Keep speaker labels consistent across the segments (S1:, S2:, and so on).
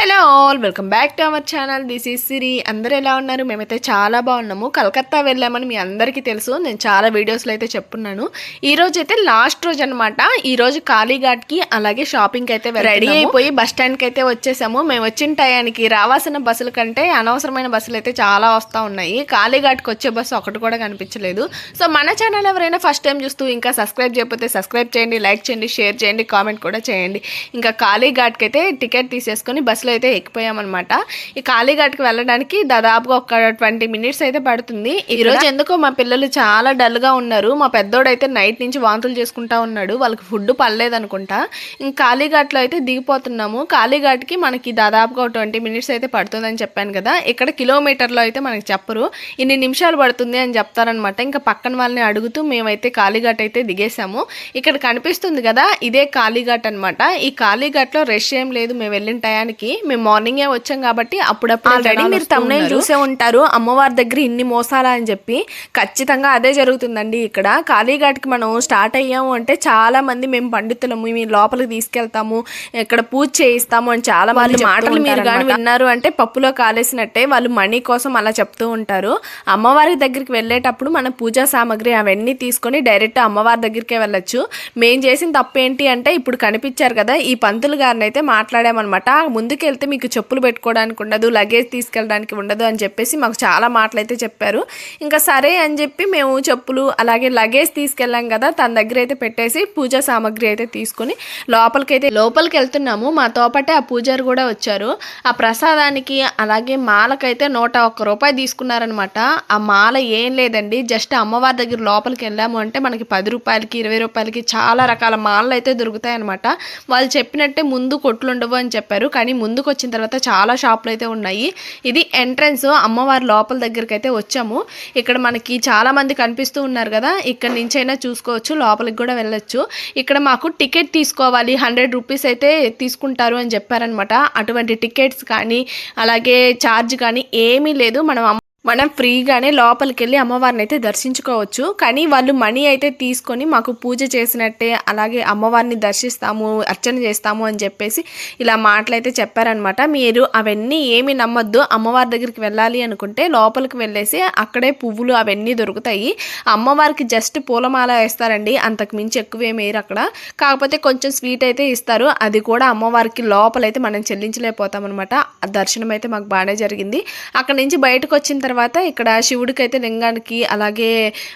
S1: Hello all welcome back to our channel. This is Siri. అందరూ ఎలా ఉన్నారు? మేమైతే చాలా బాగున్నాము. కలకత్తా వెళ్ళామని మీ అందరికీ తెలుసు. నేను చాలా వీడియోస్లో అయితే చెప్పున్నాను. ఈ రోజు అయితే లాస్ట్ రోజు అనమాట ఈ రోజు కాళీఘాట్కి అలాగే షాపింగ్కి అయితే రెడీ అయిపోయి బస్ స్టాండ్కి అయితే వచ్చేసాము. మేము వచ్చిన టయానికి రావాల్సిన బస్సుల కంటే అనవసరమైన బస్సులు అయితే చాలా వస్తూ ఉన్నాయి. కాళీఘాట్కి వచ్చే బస్సు ఒకటి కూడా కనిపించలేదు. సో మన ఛానల్ ఎవరైనా ఫస్ట్ టైం చూస్తూ ఇంకా సబ్స్క్రైబ్ చేయకపోతే సబ్స్క్రైబ్ చేయండి లైక్ చేయండి షేర్ చేయండి కామెంట్ కూడా చేయండి. ఇంకా కాళీఘాట్కి అయితే టికెట్ తీసేసుకొని బస్సులో అయితే ఎక్కిపోయామన్నమాట. ఈ కాళీఘాట్కి వెళ్ళడానికి దాదాపుగా ఒక ట్వంటీ మినిట్స్ అయితే పడుతుంది. ఈ రోజు ఎందుకో మా పిల్లలు చాలా డల్గా ఉన్నారు. మా పెద్దోడైతే నైట్ నుంచి వాంతులు చేసుకుంటా ఉన్నాడు. వాళ్ళకి ఫుడ్ పడలేదు అనుకుంటా ఇంకా కాళీఘాట్లో అయితే దిగిపోతున్నాము. కాళీఘాట్కి మనకి దాదాపుగా ట్వంటీ మినిట్స్ అయితే పడుతుందని చెప్పాను కదా. ఇక్కడ కిలోమీటర్లో అయితే మనకి చెప్పరు. ఇన్ని నిమిషాలు పడుతుంది అని చెప్తారనమాట ఇంకా పక్కన వాళ్ళని అడుగుతూ మేమైతే కాళీఘాట్ అయితే దిగేసాము ఇక్కడ కనిపిస్తుంది కదా ఇదే కాళీఘాట్ అనమాట ఈ కాళీఘాట్లో రష్ ఏం లేదు. మేము వెళ్ళిన టయానికి మేము మార్నింగే వచ్చాం కాబట్టి అప్పుడప్పుడు ఆల్రెడీ మీరు తమిళ చూసే ఉంటారు. అమ్మవారి దగ్గర ఇన్ని మోసాలా అని చెప్పి ఖచ్చితంగా అదే జరుగుతుందండి ఇక్కడ. కాళీఘాట్కి మనం స్టార్ట్ అయ్యాము అంటే చాలా మంది మేము పండితులము మీ లోపలికి తీసుకెళ్తాము ఇక్కడ పూజ చేయిస్తాము అని చాలా మంది మాటలు మీరు కానీ విన్నారు అంటే పప్పులో కాలేసినట్టే వాళ్ళు మనీ కోసం అలా చెప్తూ ఉంటారు. అమ్మవారి దగ్గరికి వెళ్ళేటప్పుడు మన పూజా సామాగ్రి అవన్నీ తీసుకొని డైరెక్ట్ అమ్మవారి దగ్గరికే వెళ్ళొచ్చు. మేం చేసిన తప్పు ఏంటి అంటే ఇప్పుడు కనిపించారు కదా ఈ పంతులు గారిని అయితే మాట్లాడామన్నమాట ముందుకు వెళ్తే మీకు చెప్పులు పెట్టుకోవడానికి ఉండదు లగేజ్ తీసుకెళ్ళడానికి ఉండదు అని చెప్పేసి మాకు చాలా మాటలు అయితే చెప్పారు. ఇంకా సరే అని చెప్పి మేము చెప్పులు అలాగే లగేజ్ తీసుకెళ్ళాం కదా తన దగ్గర అయితే పెట్టేసి పూజా సామాగ్రి అయితే తీసుకొని లోపలికి అయితే లోపలికి వెళ్తున్నాము. మాతో పాటే ఆ పూజారు కూడా వచ్చారు. ఆ ప్రసాదానికి అలాగే మాలకైతే నూట ఒక్క రూపాయి తీసుకున్నారనమాట ఆ మాల ఏం లేదండి జస్ట్ అమ్మవారి దగ్గర లోపలికి వెళ్ళాము అంటే మనకి పది రూపాయలకి ఇరవై రూపాయలకి చాలా రకాల మాలలు అయితే దొరుకుతాయి అనమాట వాళ్ళు చెప్పినట్టే ముందు కొట్లు ఉండవు అని చెప్పారు కానీ ముందు ముందుకు వచ్చిన తర్వాత చాలా షాపులు అయితే ఉన్నాయి. ఇది ఎంట్రన్స్ అమ్మవారి లోపల దగ్గరికి అయితే వచ్చాము. ఇక్కడ మనకి చాలా మంది కనిపిస్తూ ఉన్నారు కదా ఇక్కడ నుంచి అయినా చూసుకోవచ్చు లోపలికి కూడా వెళ్ళొచ్చు. ఇక్కడ మాకు టికెట్ తీసుకోవాలి హండ్రెడ్ రూపీస్ అయితే తీసుకుంటారు అని చెప్పారనమాట అటువంటి టికెట్స్ కానీ అలాగే ఛార్జ్ కానీ ఏమీ లేదు. మనం మనం ఫ్రీగానే లోపలికి వెళ్ళి అమ్మవారిని అయితే దర్శించుకోవచ్చు. కానీ వాళ్ళు మనీ అయితే తీసుకొని మాకు పూజ చేసినట్టే అలాగే అమ్మవారిని దర్శిస్తాము అర్చన చేస్తాము అని చెప్పేసి ఇలా మాటలైతే చెప్పారనమాట మీరు అవన్నీ ఏమి నమ్మొద్దు. అమ్మవారి దగ్గరికి వెళ్ళాలి అనుకుంటే లోపలికి వెళ్ళేసి అక్కడే పువ్వులు అవన్నీ దొరుకుతాయి. అమ్మవారికి జస్ట్ పూలమాల వేస్తారండి. అంతకు మించి ఎక్కువ వేయరు అక్కడ. కాకపోతే కొంచెం స్వీట్ అయితే ఇస్తారు. అది కూడా అమ్మవారికి లోపలైతే మనం చెల్లించలేకపోతాం అనమాట దర్శనం అయితే మాకు బాగానే జరిగింది. అక్కడ నుంచి బయటకు వచ్చిన తర్వాత ఇక్కడ శివుడికి అయితే లింగానికి అలాగే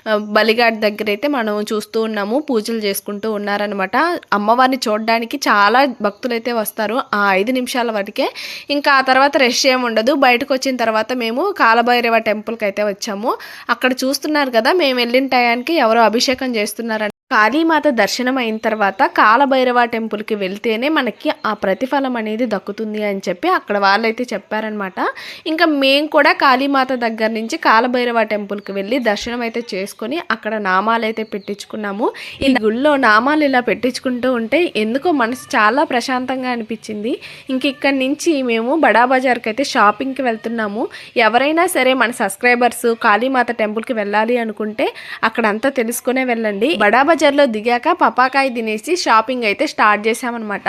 S1: ఆ, బలిగాడి దగ్గర అయితే మనం చూస్తూ ఉన్నాము పూజలు చేసుకుంటూ ఉన్నారనమాట అమ్మవారిని చూడడానికి చాలా భక్తులు అయితే వస్తారు ఆ ఐదు నిమిషాల వరకే. ఇంకా ఆ తర్వాత రెస్ట్ ఏమి ఉండదు. బయటకు వచ్చిన తర్వాత మేము కాలభైరవ టెంపుల్కి అయితే వచ్చాము. అక్కడ చూస్తున్నారు కదా మేము వెళ్ళిన టయానికి ఎవరో అభిషేకం చేస్తున్నారని కాళీమాత దర్శనం అయిన తర్వాత కాలభైరవ టెంపుల్కి వెళ్తేనే మనకి ఆ ప్రతిఫలం అనేది దక్కుతుంది అని చెప్పి అక్కడ వాళ్ళైతే చెప్పారనమాట ఇంకా మేము కూడా కాళీమాత దగ్గర నుంచి కాలభైరవ టెంపుల్కి వెళ్ళి దర్శనం అయితే చేసుకొని అక్కడ నామాలు అయితే పెట్టించుకున్నాము. ఈ గుళ్ళో నామాలు ఇలా పెట్టించుకుంటూ ఉంటే ఎందుకో మనసు చాలా ప్రశాంతంగా అనిపించింది. ఇంక ఇక్కడి నుంచి మేము బడా బజార్కి అయితే షాపింగ్కి వెళ్తున్నాము. ఎవరైనా సరే మన సబ్స్క్రైబర్స్ కాళీమాత టెంపుల్కి వెళ్ళాలి అనుకుంటే అక్కడంతా తెలుసుకునే వెళ్ళండి. బడా బజార్లో దిగాక పపాకాయ తినేసి షాపింగ్ అయితే స్టార్ట్ చేసామన్నమాట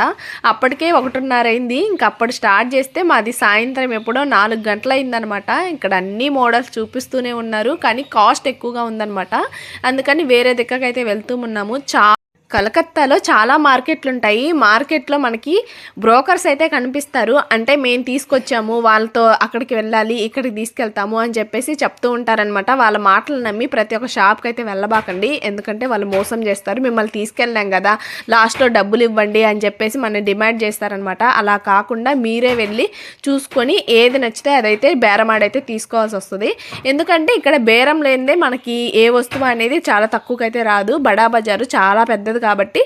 S1: అప్పటికే ఒకటిన్నర అయింది. ఇంక అప్పుడు స్టార్ట్ చేస్తే మాది సాయంత్రం ఎప్పుడో నాలుగు గంటలు అయిందనమాట ఇక్కడ అన్ని మోడల్స్ చూపిస్తూనే ఉన్నారు. కానీ కాస్ట్ ఎక్కువగా ఉందన్నమాట. అందుకని వేరే దిక్కకైతే వెళ్తూ ఉన్నాము. చా కలకత్తాలో చాలా మార్కెట్లు ఉంటాయి మార్కెట్లో మనకి బ్రోకర్స్ అయితే కనిపిస్తారు. అంటే మేము తీసుకొచ్చాము వాళ్ళతో అక్కడికి వెళ్ళాలి ఇక్కడికి తీసుకెళ్తాము అని చెప్పేసి చెప్తూ ఉంటారనమాట వాళ్ళ మాటలు నమ్మి ప్రతి ఒక్క షాప్కి అయితే వెళ్ళబాకండి. ఎందుకంటే వాళ్ళు మోసం చేస్తారు. మిమ్మల్ని తీసుకెళ్ళాం కదా లాస్ట్లో డబ్బులు ఇవ్వండి అని చెప్పేసి మన డిమాండ్ చేస్తారనమాట అలా కాకుండా మీరే వెళ్ళి చూసుకొని ఏది నచ్చితే అదైతే బేరమాడైతే తీసుకోవాల్సి వస్తుంది. ఎందుకంటే ఇక్కడ బేరం లేనిదే మనకి ఏ వస్తువు అనేది చాలా తక్కువకైతే రాదు. బడా బజారు చాలా పెద్దది కాబట్టి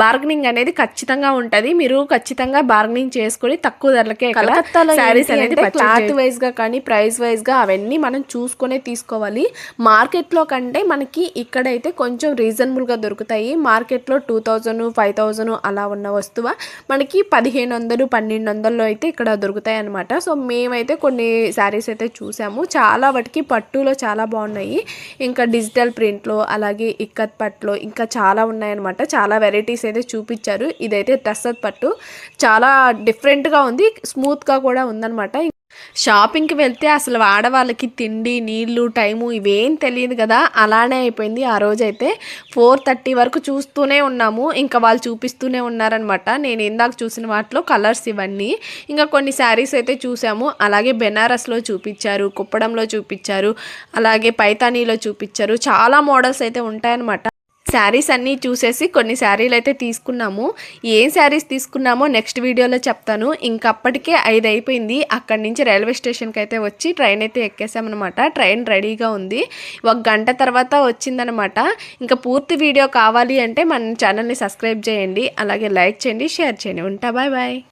S1: బార్గెనింగ్ అనేది ఖచ్చితంగా ఉంటది. మీరు ఖచ్చితంగా బార్గెనింగ్ చేసుకొని తక్కువ ధరలకే
S2: కలకత్తాలో
S1: శారీస్ అనేది క్లాత్ వైజ్గా కానీ ప్రైస్ వైజ్గా అవన్నీ మనం చూసుకొనే తీసుకోవాలి. మార్కెట్లో కంటే మనకి ఇక్కడైతే కొంచెం రీజనబుల్గా దొరుకుతాయి. మార్కెట్లో టూ థౌజండ్ ఫైవ్ థౌజండ్ అలా ఉన్న వస్తువు మనకి పదిహేను వందలు పన్నెండు వందల్లో అయితే ఇక్కడ దొరుకుతాయి అనమాట సో మేమైతే కొన్ని శారీస్ అయితే చూసాము. చాలా వాటికి పట్టులో చాలా బాగున్నాయి. ఇంకా డిజిటల్ ప్రింట్లో అలాగే ఇక్కత్ పట్లో ఇంకా చాలా ఉన్నాయన్నమాట. అనమాట చాలా వెరైటీస్ అయితే చూపించారు. ఇదైతే టస్సత్ పట్టు. చాలా డిఫరెంట్గా ఉంది. స్మూత్గా కూడా ఉందన్నమాట. షాపింగ్కి వెళ్తే అసలు ఆడవాళ్ళకి తిండి నీళ్ళు టైము ఇవేం తెలియదు కదా. అలానే అయిపోయింది ఆ రోజైతే. ఫోర్ థర్టీ వరకు చూస్తూనే ఉన్నాము. ఇంకా వాళ్ళు చూపిస్తూనే ఉన్నారనమాట నేను ఇందాక చూసిన వాటిలో కలర్స్ ఇవన్నీ. ఇంకా కొన్ని శారీస్ అయితే చూసాము. అలాగే బెనారస్లో చూపించారు కుప్పడంలో చూపించారు అలాగే పైతానీలో చూపించారు. చాలా మోడల్స్ అయితే ఉంటాయన్నమాట. శారీస్ అన్నీ చూసేసి కొన్ని శారీలు అయితే తీసుకున్నాము. ఏం శారీస్ తీసుకున్నామో నెక్స్ట్ వీడియోలో చెప్తాను. ఇంకప్పటికే ఐదు అయిపోయింది అక్కడి నుంచి రైల్వే స్టేషన్కి అయితే వచ్చి ట్రైన్ అయితే ఎక్కేసామన్నమాట. ట్రైన్ రెడీగా ఉంది. ఒక గంట తర్వాత వచ్చిందనమాట ఇంకా పూర్తి వీడియో కావాలి అంటే మన ఛానల్ని సబ్స్క్రైబ్ చేయండి. అలాగే లైక్ చేయండి షేర్ చేయండి. ఉంటా బాయ్ బాయ్.